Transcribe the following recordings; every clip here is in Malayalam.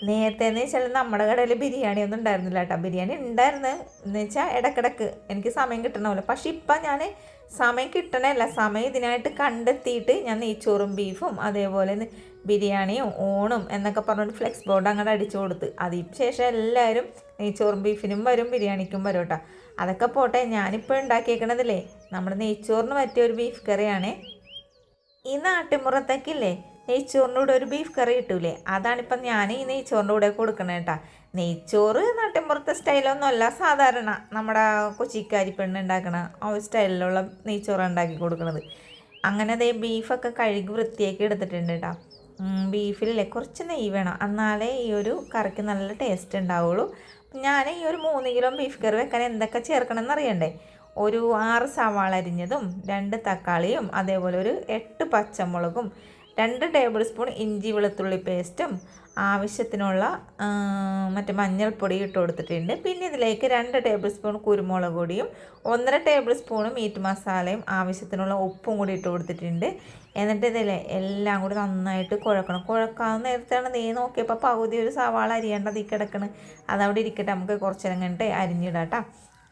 നേരത്തെ എന്ന് വെച്ചാൽ നമ്മുടെ കടയിൽ ബിരിയാണി ഒന്നും ഉണ്ടായിരുന്നില്ല കേട്ടോ. ബിരിയാണി ഉണ്ടായിരുന്നു എന്ന് വെച്ചാൽ ഇടക്കിടക്ക് എനിക്ക് സമയം കിട്ടണമല്ലോ പക്ഷെ ഇപ്പം ഞാൻ സമയം കിട്ടണമല്ല സമയം ഇതിനായിട്ട് കണ്ടെത്തിയിട്ട് ഞാൻ നെയ്ച്ചോറും ബീഫും അതേപോലെ ബിരിയാണിയും ഓണും എന്നൊക്കെ പറഞ്ഞിട്ട് ഫ്ലെക്സ് ബോർഡ് അങ്ങോട്ട് അടിച്ചു കൊടുത്ത്. അതിന് ശേഷം എല്ലാവരും നെയ്ച്ചോറും ബീഫിനും വരും ബിരിയാണിക്കും വരും കേട്ടോ. അതൊക്കെ പോട്ടെ ഞാനിപ്പോൾ ഉണ്ടാക്കിയേക്കണതില്ലേ? നമ്മുടെ നെയ്ച്ചോറിന് പറ്റിയ ഒരു ബീഫ് കറിയാണ്. ഈ നാട്ടിൻപുറത്തേക്കില്ലേ നെയ്ച്ചോറിന്റെ കൂടെ ഒരു ബീഫ് കറി കിട്ടൂലേ? അതാണിപ്പം ഞാൻ ഈ നെയ്ച്ചോറിന്റെ കൂടെ കൊടുക്കണേ കേട്ടാ നെയ്ച്ചോറ് നാട്ടിൻപുറത്തെ സ്റ്റൈലൊന്നും അല്ല. സാധാരണ നമ്മുടെ കൊച്ചിക്കാരി പെണ്ണ് ഉണ്ടാക്കണ ആ സ്റ്റൈലിലുള്ള നെയ്ച്ചോറ് ഉണ്ടാക്കി കൊടുക്കണത്. അങ്ങനെ അതേ ബീഫൊക്കെ കഴുകി വൃത്തിയാക്കി എടുത്തിട്ടുണ്ട് കേട്ടോ ബീഫിലല്ലേ കുറച്ച് നെയ്യ് വേണം. എന്നാലേ ഈ ഒരു കറിക്ക് നല്ല ടേസ്റ്റ് ഉണ്ടാവുള്ളൂ ഞാൻ ഈ ഒരു മൂന്ന് കിലോ ബീഫ് കറി വെക്കാൻ എന്തൊക്കെ ചേർക്കണമെന്ന് അറിയണ്ടേ? ഒരു ആറ് സവാള അരിഞ്ഞതും രണ്ട് തക്കാളിയും അതേപോലെ ഒരു എട്ട് പച്ചമുളകും രണ്ട് ടേബിൾ സ്പൂൺ ഇഞ്ചി വെളുത്തുള്ളി പേസ്റ്റും ആവശ്യത്തിനുള്ള മറ്റേ മഞ്ഞൾപ്പൊടി ഇട്ട് കൊടുത്തിട്ടുണ്ട്. പിന്നെ ഇതിലേക്ക് രണ്ട് ടേബിൾ സ്പൂൺ കുരുമുളക് പൊടിയും ഒന്നര ടേബിൾ സ്പൂൺ മീറ്റ് മസാലയും ആവശ്യത്തിനുള്ള ഉപ്പും കൂടി ഇട്ട് കൊടുത്തിട്ടുണ്ട്. എന്നിട്ട് ഇതിലെ എല്ലാം കൂടി നന്നായിട്ട് കുഴക്കണം. കുഴക്കാവുന്ന നേരത്താണ് നീ നോക്കിയപ്പോൾ പകുതി ഒരു സവാള അരിയേണ്ടത് ഈ കിടക്കണ്. അതവിടെ ഇരിക്കട്ടെ നമുക്ക് കുറച്ച് കഴിഞ്ഞിട്ട് അരിഞ്ഞിടാം കേട്ടോ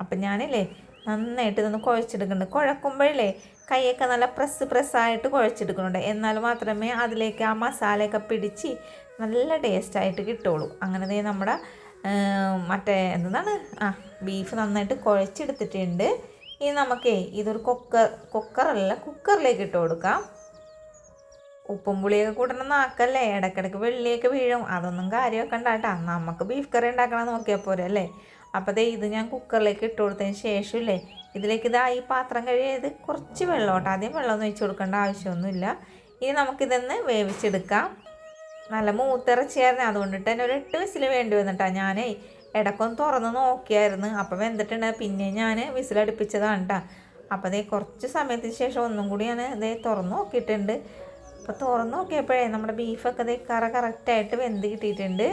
അപ്പം ഞാനില്ലേ നന്നായിട്ട് ഇതൊന്ന് കുഴച്ചെടുക്കുന്നുണ്ട്. കുഴക്കുമ്പോഴേ കൈയൊക്കെ നല്ല പ്രസ് പ്രസ്സായിട്ട് കുഴച്ചെടുക്കുന്നുണ്ട്. എന്നാൽ മാത്രമേ അതിലേക്ക് ആ മസാലയൊക്കെ പിടിച്ച് നല്ല ടേസ്റ്റായിട്ട് കിട്ടുള്ളൂ അങ്ങനെ നമ്മുടെ മറ്റേ എന്താണ്? ആ ബീഫ് നന്നായിട്ട് കുഴച്ചെടുത്തിട്ടുണ്ട്. ഇനി നമുക്കേ ഇതൊരു കുക്കർ കുക്കറല്ല കുക്കറിലേക്ക് ഇട്ട് കൊടുക്കാം. ഉപ്പും പുളിയൊക്കെ കൂട്ടണം നാക്കല്ലേ? ഇടയ്ക്കിടയ്ക്ക് വെള്ളിയൊക്കെ വീഴും. അതൊന്നും കാര്യമൊക്കെ ഉണ്ടാട്ടാ നമുക്ക് ബീഫ് കറി ഉണ്ടാക്കണം നോക്കിയാൽ പോരെ അല്ലേ? അപ്പോൾ ദേ ഇത് ഞാൻ കുക്കറിലേക്ക് ഇട്ട് കൊടുത്തതിന് ശേഷമില്ലേ ഇതിലേക്ക് ഇതാ ഈ പാത്രം കഴിയത് കുറച്ച് വെള്ളം കേട്ടോ ആദ്യം വെള്ളമൊന്നും ഒഴിച്ച് കൊടുക്കേണ്ട ആവശ്യമൊന്നുമില്ല. ഇനി നമുക്കിതൊന്ന് വേവിച്ചെടുക്കാം. നല്ല മൂത്തിറച്ചിയായിരുന്നു. അതുകൊണ്ടിട്ട് തന്നെ ഒരു എട്ട് വിസിൽ വേണ്ടി വന്നിട്ടാണ് ഞാനേ ഇടക്കൊന്ന് തുറന്ന് നോക്കിയായിരുന്നു. അപ്പം വെന്തിട്ടുണ്ട്. പിന്നെ ഞാൻ വിസിലടുപ്പിച്ചതാണ് കേട്ടോ അപ്പോൾ അതേ കുറച്ച് സമയത്തിന് ശേഷം ഒന്നും കൂടി ഞാൻ ഇതേ തുറന്ന് നോക്കിയിട്ടുണ്ട്. അപ്പോൾ തുറന്ന് നോക്കിയപ്പോഴേ നമ്മുടെ ബീഫൊക്കെ ഇതേ കറ കറക്റ്റായിട്ട് വെന്ത് കിട്ടിയിട്ടുണ്ട്.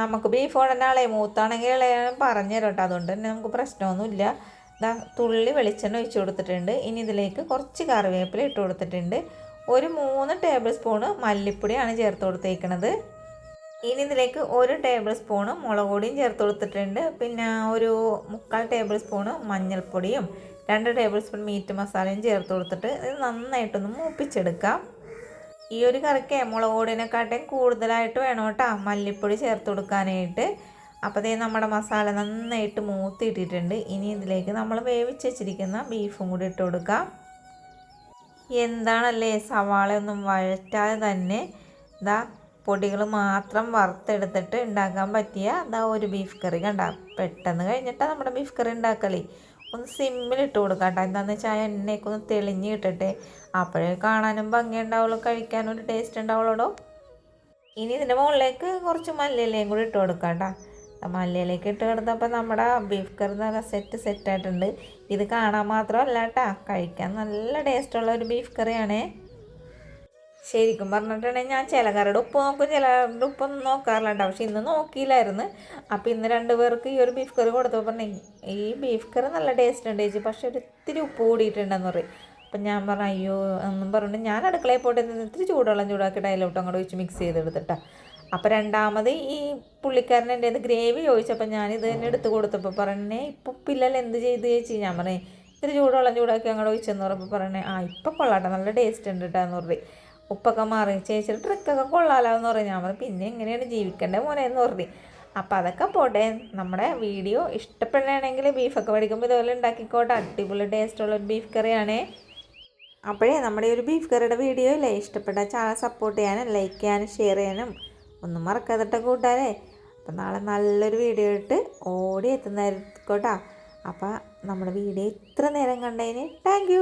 നമുക്ക് ബീഫ് ഉടനാളെ മൂത്താണെങ്കിൽ ഇളയാൻ പറഞ്ഞു തരും കേട്ടോ അതുകൊണ്ട് തന്നെ നമുക്ക് പ്രശ്നമൊന്നുമില്ല. ഇതാ തുള്ളി വെളിച്ചെണ്ണ ഒഴിച്ചു കൊടുത്തിട്ടുണ്ട്. ഇനി ഇതിലേക്ക് കുറച്ച് കറിവേപ്പില ഇട്ട് കൊടുത്തിട്ടുണ്ട്. ഒരു മൂന്ന് ടേബിൾ സ്പൂണ് മല്ലിപ്പൊടിയാണ് ചേർത്ത് കൊടുത്തേക്കണത്. ഇനി ഇതിലേക്ക് ഒരു ടേബിൾ സ്പൂണ് മുളക് പൊടിയും ചേർത്ത് കൊടുത്തിട്ടുണ്ട്. പിന്നെ ഒരു മുക്കാൽ ടേബിൾ സ്പൂണ് മഞ്ഞൾപ്പൊടിയും രണ്ട് ടേബിൾ സ്പൂൺ മീറ്റ് മസാലയും ചേർത്ത് കൊടുത്തിട്ട് ഇത് നന്നായിട്ടൊന്ന് മൂപ്പിച്ചെടുക്കാം. ഈ ഒരു കറിക്ക് മുളക് പൊടിനെക്കാട്ടും കൂടുതലായിട്ട് വേണം കേട്ടോ. മല്ലിപ്പൊടി ചേർത്ത് കൊടുക്കാനായിട്ട്. അപ്പോൾ ദേ നമ്മുടെ മസാല നന്നായിട്ട് മൂത്തിയിട്ടിട്ടുണ്ട്. ഇനി ഇതിലേക്ക് നമ്മൾ വേവിച്ച് വെച്ചിരിക്കുന്ന ബീഫും കൂടി ഇട്ട് കൊടുക്കാം. എന്താണല്ലേ സവാളയൊന്നും വഴറ്റാതെ തന്നെ ഇതാ പൊടികൾ മാത്രം വറുത്തെടുത്തിട്ട് ഉണ്ടാക്കാൻ പറ്റിയ ഇതാ ഒരു ബീഫ് കറി കണ്ട. പെട്ടെന്ന് കഴിഞ്ഞിട്ടാണ് നമ്മുടെ ബീഫ് കറി ഉണ്ടാക്കലേ. ഒന്ന് സിമ്മിൽ ഇട്ട് കൊടുക്കാം കേട്ടോ എന്താണെന്ന് വെച്ചാൽ ആ എണ്ണയൊക്കെ ഒന്ന് തെളിഞ്ഞ് കിട്ടട്ടെ. അപ്പോഴേ കാണാനും ഭംഗി ഉണ്ടാവുള്ളൂ കഴിക്കാനും ഒരു ടേസ്റ്റ് ഉണ്ടാവുള്ളൂ ഇനി ഇതിന്റെ മുകളിലേക്ക് കുറച്ച് മല്ലിയിലയും കൂടി ഇട്ട് കൊടുക്കാം കേട്ടോ മല്ലിയിലേക്ക് ഇട്ട് കൊടുത്തപ്പോൾ നമ്മുടെ ബീഫ് കറി നല്ല സെറ്റ് സെറ്റായിട്ടുണ്ട് ഇത് കാണാൻ മാത്രമല്ല കേട്ടോ കഴിക്കാൻ നല്ല ടേസ്റ്റുള്ള ഒരു ബീഫ് കറിയാണേ ശരിക്കും പറഞ്ഞിട്ടുണ്ടെങ്കിൽ ഞാൻ ചില കറിയുടെ ഉപ്പ് നോക്കും ചില ഉപ്പൊന്നും നോക്കാറില്ല പക്ഷെ ഇന്ന് നോക്കിയില്ലായിരുന്നു. അപ്പോൾ ഇന്ന് രണ്ട് പേർക്ക് ഈ ഒരു ബീഫ് കറി കൊടുത്തപ്പോൾ പറഞ്ഞു ഈ ബീഫ് കറി നല്ല ടേസ്റ്റ് ഉണ്ട് ചേച്ചി പക്ഷെ ഒരു ഇത്തിരി ഉപ്പ് കൂടിയിട്ടുണ്ടെന്ന് പറയും. അപ്പം ഞാൻ പറഞ്ഞു അയ്യോ എന്നും പറഞ്ഞു ഞാൻ അടുക്കളയിൽ പോയിട്ട് ഇത്തിരി ചൂടുവെള്ളം ചൂടാക്കിയിട്ട് അതിലോട്ട് അങ്ങോട്ട് ഒഴിച്ച് മിക്സ് ചെയ്തെടുത്തിട്ട. അപ്പോൾ രണ്ടാമത് ഈ പുള്ളിക്കാരൻ എന്റെ ഗ്രേവി ചോദിച്ചപ്പോൾ ഞാൻ ഇത് തന്നെ എടുത്ത് കൊടുത്തപ്പോൾ പറഞ്ഞേ ഇപ്പം പിള്ളേർ എന്ത് ചെയ്ത് ചേച്ചി? ഞാൻ പറഞ്ഞേ ഇത്തിരി ചൂടുവെള്ളം ചൂടാക്കി അങ്ങോട്ട് ഒഴിച്ചെന്ന് പറഞ്ഞപ്പോൾ പറഞ്ഞേ ആ ഇപ്പം കൊള്ളാട്ടെ നല്ല ടേസ്റ്റ് ഉണ്ട് കേട്ടോ എന്ന് പറഞ്ഞു. ഉപ്പൊക്കെ മാറി ചേച്ചിയുടെ ട്രിക്കൊക്കെ കൊള്ളാലോ എന്ന് പറഞ്ഞു. ഞാൻ പറഞ്ഞു പിന്നെ എങ്ങനെയാണ് ജീവിക്കേണ്ടത് മോനെ? എന്ന് പറഞ്ഞു. അപ്പോൾ അതൊക്കെ പോട്ടെ. നമ്മുടെ വീഡിയോ ഇഷ്ടപ്പെടുകയാണെങ്കിൽ ബീഫൊക്കെ മേടിക്കുമ്പോൾ ഇതുപോലെ ഉണ്ടാക്കിക്കോട്ടെ. അടിപൊളി ടേസ്റ്റുള്ള ഒരു ബീഫ് കറിയാണേ. അപ്പോഴേ നമ്മുടെ ഒരു ബീഫ് കറിയുടെ വീഡിയോ ഇല്ലേ? ഇഷ്ടപ്പെട്ട ചാനൽ സപ്പോർട്ട് ചെയ്യാനും ലൈക്ക് ചെയ്യാനും ഷെയർ ചെയ്യാനും ഒന്നും മറക്കാതിട്ട കൂട്ടാലേ അപ്പം നാളെ നല്ലൊരു വീഡിയോ ഇട്ട് ഓടി എത്തുന്നതായിരിക്കോട്ടാ. അപ്പം നമ്മുടെ വീഡിയോ ഇത്ര നേരം കണ്ടതിന് താങ്ക്